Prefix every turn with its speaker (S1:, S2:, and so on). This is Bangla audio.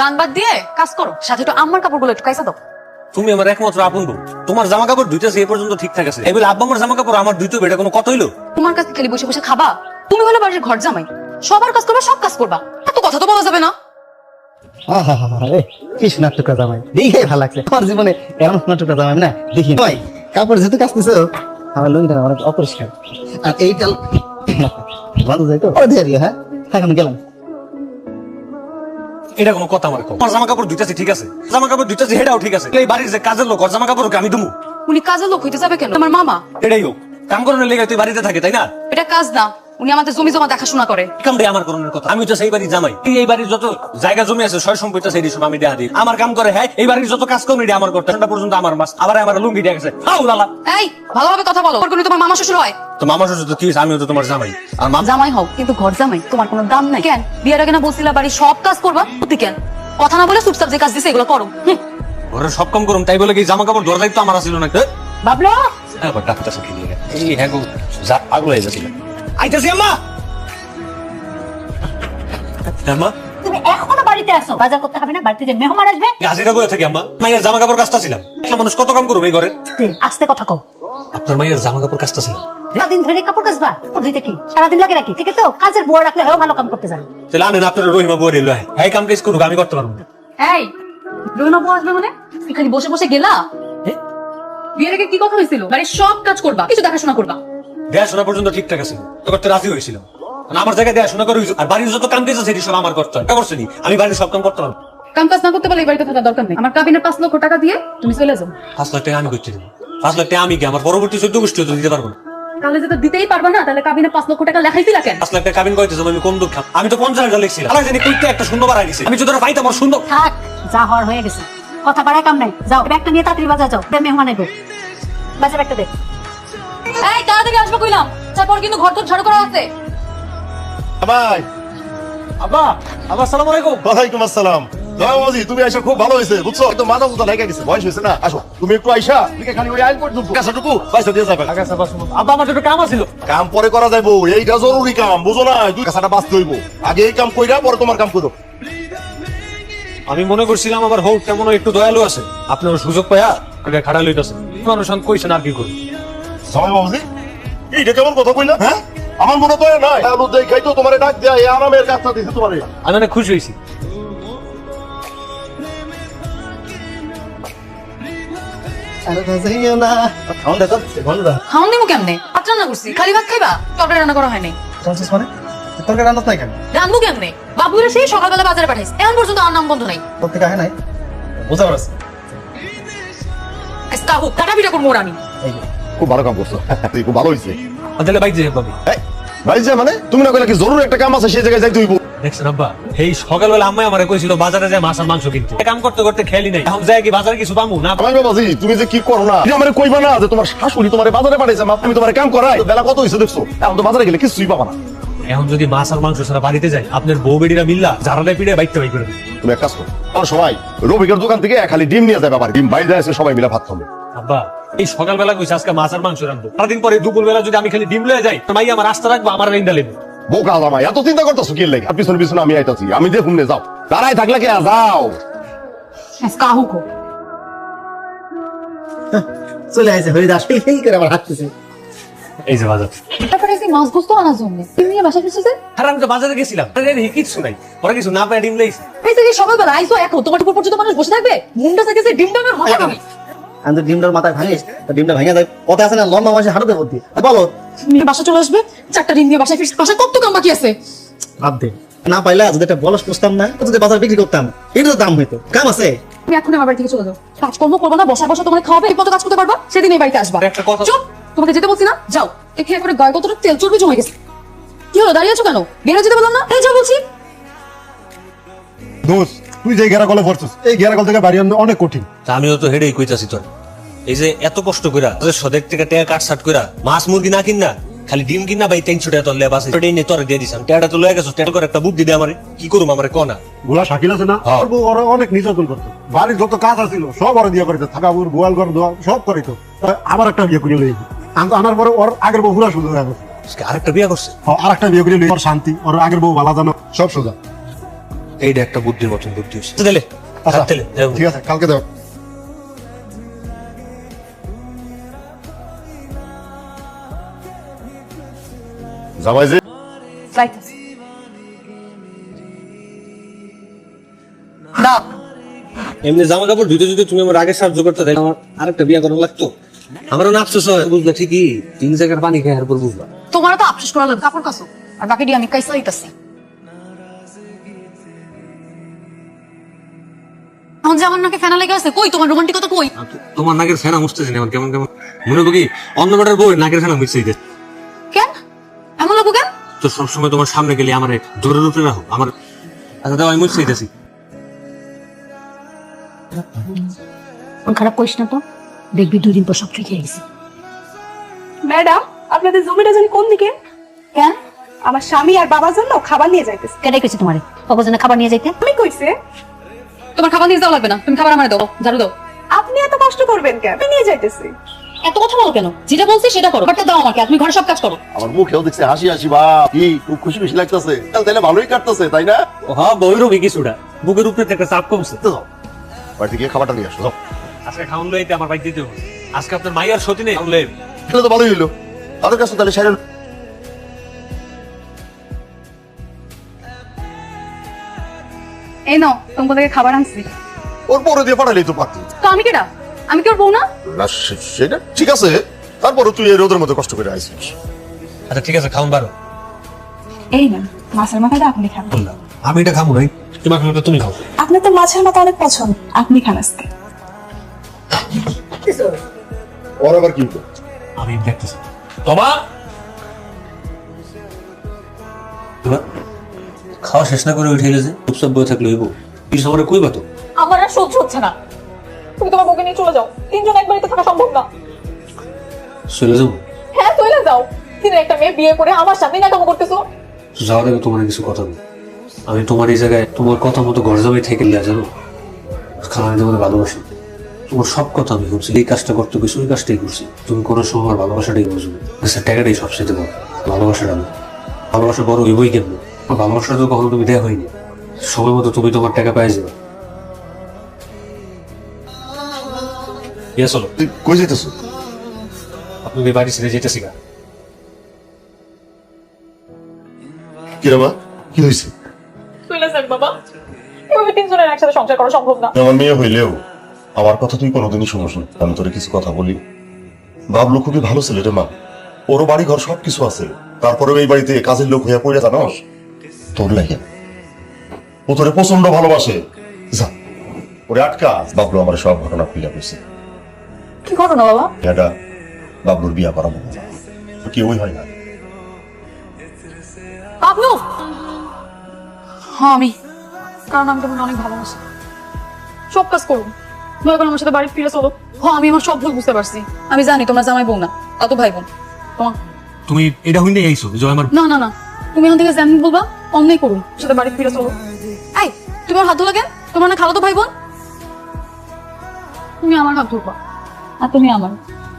S1: গান বাদ দিয়ে কাজ করো সাথে একটু আমার কাপড়গুলো একটু কাইসা দাও।
S2: তুমি আমার একমাত্র আপন বোন তোমার জামা কাপড় দুইটা সে পর্যন্ত ঠিকঠাক আছে। এবার আব্বা আমার জামা কাপড় আমার দুইটা এটা কোনো কথা হইল?
S1: তোমার কাছে খালি বসে বসে খাবা তুমি হলো বাড়ির ঘর জামাই। সবার কাজ করবা সব কাজ করবা। এত কথা তো বলা যাবে না।
S3: আরে কি সোনার টুকরা জামাই। দেখে ভালো লাগছে। আমার জীবনে এমন সোনার টুকরা জামাই না দেখি ভাই কাপড় যেহেতু কাজ দিছো আমার লুঙ্গিটা অনেক অপরিষ্কার। আর এইটা ভালো যাই তো? হ্যাঁ? এখন গেলাম।
S2: এটা কোনো কথা আমার। আমার জামা কাপড় দুইটা ঠিক আছে? জামা কাপড় দুইটা হেটাও ঠিক আছে। এই বাড়ির যে কাজের লোক ওর জামা কাপড় আমি দুমু
S1: উনি কাজের লোক হইতে যাবে কেন? আমার মামা?
S2: এটাই হোক। কাম করানোর লেগে তুই বাড়িতে থাকে তাই না?
S1: এটা কাজ না। উনি আমাদের জমি জমা দেখাশোনা করে।
S2: আমার কথা। আমি তো সেই বাড়ির জামাই। এই- এই বাড়ির যত জায়গা জমি আছে সয় সম্পত্তি সেই সময় আমি দেয়া দিই। আমার কাম করে হ্যাঁ এই বাড়ির যত কাজ কর্ম আমার করতে পর্যন্ত আমার মাস আবার আমার লুঙ্গি দিয়ে গেছে। হাউ লালা।
S1: এই ভালোভাবে কথা বলো। কোনো তোমার মামা শ্বশুর হয়?
S2: তো মামা শ্বশুর তো কি হয়েছে? আমিও তো তোমার জামাই। আর মামা
S1: জামাই হও কিন্তু ঘর জামাই তোমার কোনো দাম নাই। কেন? বিয়ের আগে না বলছিলা বাড়ি সব কাজ করবা? প্রতি কেন? কথা না বলে চুপচাপ যে কাজ দিছে এগুলো করো।
S2: ঘরের সব কাম করুম তাই বলে কি জামা কাপড় ধরে দায়িত্ব আমার ছিল না হ্যাঁ?
S1: বাবলো
S2: একবার ডাক্তার সাথে গিয়ে এই হ্যাঁ গো যা পাগল হয়ে আইতাছি আম্মা। আম্মা।
S4: তুমি এখনও বাড়িতে আসো বাজার করতে হবে না? বাড়িতে যে মেহমান আসবে?
S2: বয়ে থাকি আম্মা? মায়ের জামা কাপড় কাজটা ছিলাম একটা মানুষ কত কাম করবে এই ঘরে?
S4: আস্তে কথা কও।
S2: আপনার মায়ের জামা কাপড়
S4: সারাদিন ধরে কাপড় কাচবা? কি? সারাদিন লাগে নাকি? ঠিক আছে তো? কাজের বুয়া রাখলে হেও ভালো কাম করতে জানে।
S2: তাহলে আনেন আপনার রহিমা বয়ে কাম কাজ করুক আমি করতে পারব।
S1: এই রহিমা বউ আসবে মানে? খালি বসে বসে গেলা? বিয়ের আগে কি কথা হয়েছিল? বাড়ির সব কাজ করবা কিছু দেখাশোনা করবা।
S2: দেখাশোনা পর্যন্ত ঠিকঠাক আছে। তো করতে রাজি হয়েছিলাম। মানে আমার জায়গায় দেখাশোনা করে আর বাড়ির যত কাম আছে সেটি সব আমার করতে হয় করছে আমি বাড়ির সব কাম করতে
S1: কাম কাজ না করতে পারলে এই বাড়িতে থাকার দরকার নেই। আমার কাবিনের পাঁচ লক্ষ টাকা দিয়ে তুমি চলে যাও।
S2: পাঁচ লাখ টাকা আমি করতে দেবো। পাঁচ লাখ টাকা আমি কি? আমার পরবর্তী চোদ্দ গোষ্ঠী তো দিতে পারব না।
S1: তাহলে দিতেই পারবা না তাহলে কাবিনে পাঁচ লক্ষ টাকা লেখাইছিলা কেন?
S2: পাঁচ লাখ টাকা কাবিন করতে আমি কোন দুঃখ? আমি তো পঞ্চাশ হাজার লিখছিলাম আলাদা জানি কইতে একটা সুন্দর বাড়াই দিছে। আমি যদি পাইতাম আমার সুন্দর।
S4: থাক যা হওয়ার হয়ে গেছে। কথা বাড়ায় কাম নাই। যাও ব্যাগটা নিয়ে তাড়াতাড়ি বাজার যাও। মেহমান আইবো বাজার ব্যাগটা দে
S1: এই তাড়াতাড়ি আসব কইলাম। তারপর কিন্তু ঘর ঝাড়ু করা আছে।
S5: ভাই
S2: আব্বা আব্বা সালাম আলাইকুম।
S5: ওয়ালাইকুম আসসালাম। দয়াবাজি তুমি আইসা খুব ভালো হয়েছে বুঝছ? তো মাথা লেগে গেছে বয়স হয়েছে না। আসো তুমি একটু আইসা দিকে খালি ওই কাছাটুকু পয়সা দিয়ে যাবে।
S2: আব্বা আমার একটু কাম আছিল।
S5: কাম পরে করা যাইবো এইটা জরুরি কাম বুঝো না? দুই কাছাটা বাঁচতে হইব। আগে এই কাম কইরা পরে তোমার কাম করো।
S2: আমি মনে করছিলাম আমার হোক কেমন একটু দয়ালু আছে। আপনার সুযোগ পাইয়া আগে খাড়া লইতেছে। মানুষ কইছেন আর কি করব।
S5: সময় বাবুজি এইটা কেমন কথা কইলা? হ্যাঁ? আমার মনে তো নাই। আলু দেখাই তো তোমারে ডাক দেয়া এই আরামের কাজটা দিছে তোমারে।
S2: আমি অনেক খুশি
S1: খাওন কেমনে? ভাত রান্না করছি। খালি ভাত খাইবা? তরকারি রান্না করা হয়নি
S3: চলছিস মানে? রান্না নাই কেন?
S1: রান্নু কেমনে? বাবুরা সেই সকালবেলা বাজারে পাঠাইছে। এখন পর্যন্ত আর নাম বন্ধ নাই।
S3: থেকে আহে নাই? বুঝা পারছি।
S1: আজকা কাটা পিঠা করব আমি।
S5: খুব ভালো কাম করছ। খুব ভালো হয়েছে
S2: তাহলে বাইক যাই ভাবি
S5: ভাই যে মানে? তুমি না কইলা কি জরুরি একটা কাম আছে সেই জায়গায় যাইতে হইব।
S2: দেখছেন আব্বা এই সকালবেলা আম্মাই আমারে কইছিল বাজারে মাছ আর মাংস কিনতে। কাম করতে করতে খেয়ালি নাই। এখন যায় কি বাজারে কিছু পামু? না
S5: আমার বাবাজি তুমি যে কি করো না? তুমি আমারে কইবা না যে তোমার শাশুড়ি তোমার বাজারে পাঠাইছে মা আমি তোমার কাম করাই। তো বেলা কত হইছে দেখছ? এখন তো বাজারে গেলে কিছুই পাবা না।
S2: এখন যদি মাছ আর মাংস ছাড়া বাড়িতে যাই আপনার বউ বেডিরা মিল্লা জারালে পিড়ে বাই করে
S5: তুমি এক কাজ করো সবাই রবিকের দোকান থেকে খালি ডিম নিয়ে যাবে আবার। ডিম বাইরে আছে সবাই মিলে ভাত খাবে।
S2: আব্বা এই সকালবেলা কইছে আজকে মাছ আর মাংস রাখব সারাদিন পরে দুপুর বেলা যদি আমি খালি ডিম লয়ে যাই তো মাই আমার রাস্তা রাখব আমার রেন্ডা লেবে।
S5: বোকা জামাই এত চিন্তা করতেছো কি লাগে? পিছনে পিছনে আমি আইতাছি আমি যে হুমনে যাও। দাঁড়াই থাকলে কে যাও?
S1: আজকা হোক
S3: চলে আইছে হরিদাস ফিল করে আবার হাঁটতেছে।
S2: এই যে বাজার।
S1: তারপরে এই মাছ গোস্ত আনার জন্য? তুমি বাসা ফিরছে
S2: আর আমি তো বাজারে গেছিলাম। আরে রে, কিচ্ছু নাই। পরে কিছু না পায় ডিম লইছি।
S1: এই যে সকালবেলা আইসো এখন। তোমার উপর পর্যন্ত মানুষ বসে থাকবে? মুন্ডা থেকে যে ডিমটা আমার হয় না
S3: আমি তো ডিমটার মাথায় ভাঙিস ডিমটা ভাঙে যায় কথা আছে না লম্বা মাসে হাঁটতে বলতি বলো।
S1: তুমি বাসা চলে আসবে চারটা ডিম দিয়ে বাসায় ফিরছে। বাসা কত কাম বাকি আছে?
S3: ভাব দে। না পাইলে যদি একটা বলস পুষতাম না যদি বাজার বিক্রি করতাম এটা তো দাম হইতো। কাম আছে?
S1: তুমি এখন আমার বাড়ি থেকে চলে যাও। কাজকর্ম করব না বসা বসা তোমার খাওয়াবে ঠিক মতো কাজ করতে পারবা সেদিন এই বাড়িতে আসবা।
S2: একটা কথা-
S1: চুপ তোমাকে যেতে বলছি না যাও। এখানে করে গায়ে কতটা তেল চর্বি জমে গেছে। কি হলো দাঁড়িয়ে আছো কেন? বেরো যেতে বললাম না? এই যাও বলছি।
S6: দোষ তুই যে ঘেরা কলে পড়ছিস এই ঘেরা কল থেকে বাড়ি আনতে অনেক কঠিন।
S2: আমিও তো হেডেই কইতাছি তোর। এই যে এত কষ্ট কইরা তোদের সদেক থেকে টেয়া কাট সাট কইরা মাছ মুরগি না কিনা খালি ডিম কিনা ভাই তিনশো টাকা তোর লেবাস এটাই নিয়ে তোর দিয়ে দিছাম টেয়াটা তো লয়ে গেছো টেয়া করে একটা বুদ্ধি দে আমারে কি করুম আমারে কনা
S6: গোলা শাকিল আছে না?
S2: হ্যাঁ।
S6: ওর অনেক নির্যাতন করতো। বাড়ির যত কাজ আছিল সব ওরা দিয়ে করিত থাকা বুর গোয়াল ঘর দোয়া সব করিত। আবার একটা বিয়ে করে লই আমি আনার পরে ওর আগের বউ পুরা সুযোগ হয়ে
S2: আরেকটা বিয়া করছে?
S6: আর একটা বিয়ে করে লই ওর শান্তি ওর আগের বউ ভালো জানো সব সোজা।
S2: এইটা একটা বুদ্ধির মতন বুদ্ধি হচ্ছে
S6: আচ্ছা। ঠিক আছে কালকে দাও
S5: জামাই যে
S1: যাইতেছি
S2: এমনি জামা কাপড় ধুতে ধুতে তুমি আমার আগে সাহায্য করতে তাই আমার আরেকটা বিয়ে করা লাগতো। আমারও না আফসোস হয় বুঝলা ঠিকই। তিন জায়গার পানি
S1: তোমার তো আফসোস করা লাগবে কাপড় কাছো আর বাকি দিয়ে আমি কাইসা এখন যে আমার নাকে ফেনা লেগে আছে কই তোমার রোমান্টিকতা কই?
S2: তোমার নাকের ফেনা মুছতেছি না আমার কেমন কেমন? মনে করি অন্য বেটার নাকের ফেনা
S1: কেন? এমন লাগবো কেন?
S2: তো সবসময় তোমার সামনে গেলে আমার জোরের উপরে রাখো আমার আচ্ছা দাও আমি
S4: খারাপ করিস না তো দেখবি দুই দিন পর সব ঠিক হয়ে গেছে।
S7: ম্যাডাম আপনাদের জমিটা জানি কোন দিকে?
S4: কেন?
S7: আমার স্বামী আর বাবার জন্য খাবার নিয়ে যাইতেছে।
S4: কেটাই কইছে তোমারে? কবজনে খাবার নিয়ে যাইতে?
S7: আমি কইছে?
S1: তোমার খাবার নিয়ে যাওয়া লাগবে না। তুমি খাবার আমার দাও ঝাড়ু দাও।
S7: আপনি এত কষ্ট করবেন কেন? আমি নিয়ে যাইতেছি।
S1: এত কথা বলো কেন? যেটা বলছি সেটা করো খাবারটা দাও আমাকে তুমি ঘরে সব কাজ করো।
S5: আমার মুখেও দেখছে হাসি হাসি বা কি খুব খুশি খুশি লাগতেছে। তাহলে ভালোই কাটতেছে তাই না?
S2: হ্যাঁ বইরও কিছুটা। বুকের উপরে একটা চাপ কমছে।
S5: তো যাও। বাড়ি থেকে খাবারটা নিয়ে আসো যাও।
S2: আজকে খাউন লইতে আমার বাইক দিতে হবে। আজকে আপনার মাইয়ার সতী নেই খাউন
S5: তাহলে তো ভালোই হইল। তাদের কাছে তাহলে সাইরেন
S7: এই নাও তোমার থেকে খাবার আনছি।
S5: ওর পরে দিয়ে পাঠালেই তো পারতি।
S1: তো আমি কেডা? আমি কি ওর বউ না?
S5: না সে- সেটা ঠিক আছে। তারপরে তুই এই রোদের মধ্যে কষ্ট করে আইছিস।
S2: আচ্ছা ঠিক আছে খাউন বারো।
S7: এই না মাছের মাথাটা আপনি খান।
S2: বললাম আমি এটা খাব নাই। তোমার খাওয়া তুমি খাও।
S7: আপনার তো মাছের মাথা অনেক পছন্দ। আপনি খান আজকে।
S5: ওর আবার কি হলো?
S2: আমি দেখতেছি। তোমা, খাওয়া শেষ না করে উঠে যে চুপচাপ বয়ে থাকলে হইব? কিছু আমার কই বাতো
S1: আমার আর সহ্য হচ্ছে না। তুমি তোমার বউকে নিয়ে চলে যাও। তিনজন এক বাড়িতে থাকা সম্ভব না।
S2: চলে যাব?
S1: হ্যাঁ চলে যাও। তিনি একটা মেয়ে বিয়ে করে আমার সামনে না কাম করতেছো।
S2: যাওয়ার আগে তোমার কিছু কথা নেই আমি তোমার এই জায়গায় তোমার কথা মতো ঘর জামাই থেকে লিয়া জানো কারণ আমি তোমাকে ভালোবাসি। তোমার সব কথা আমি করছি এই কাজটা করতে গেছি ওই কাজটাই করছি। তুমি কোনো সময় আমার ভালোবাসাটাই বুঝবে আচ্ছা টাকাটাই সবচেয়ে বড়। ভালোবাসাটা আমি। ভালোবাসা বড় হইবই কেন আমার ভালোবাসা তো কখনো তুমি দেয়া হয়নি। সময় মতো তুমি তোমার টাকা পাই যাবে। ইয়ে চলো।
S5: তুই কই যেতেছ
S2: আপনি বাড়ি ছেড়ে যেতেছি গা।
S5: কি রে মা? কি হয়েছে
S1: চলে যাক বাবা এভাবে তিনজনের একসাথে সংসার করা সম্ভব না।
S5: আমার মেয়ে হইলেও আমার কথা তুই কোনোদিনই শুনোস না। আমি তোরে কিছু কথা বলি। বাবলু খুবই ভালো ছেলে রে মা। ওরও বাড়ি ঘর সবকিছু আছে। তারপরেও এই বাড়িতে কাজের লোক হইয়া পড়ে জানোস? তোর লাগে। ও তোরে প্রচণ্ড ভালোবাসে। যা। ওরে আটকা। বাবলু আমার সব ঘটনা খুলে কইছে
S1: কি ঘটনা বাবা?
S5: এটা বাবলুর বিয়া করাবো কেউই হয় না?
S1: বাবলু! হ্যাঁ আমি। কারণ আমি তোমাকে অনেক ভালোবাসি। সব কাজ করুন দয়া করে আমার সাথে বাড়ি ফিরে চলো। হ্যাঁ আমি আমার সব ভুল বুঝতে পারছি। আমি জানি তোমরা জামাই বোন না অত ভাই বোন। তোমার
S2: তুমি এটা হইলে আইসো যে আমার
S1: না না না। তুমি এখান থেকে যেমন বলবা অমনি করুন, সাথে বাড়ি ফিরে চলো এই, তোমার হাত ধোলা কেন? তোমার না খালাতো ভাই বোন? তুমি আমার হাত ধোবা, আর তুমি আমার।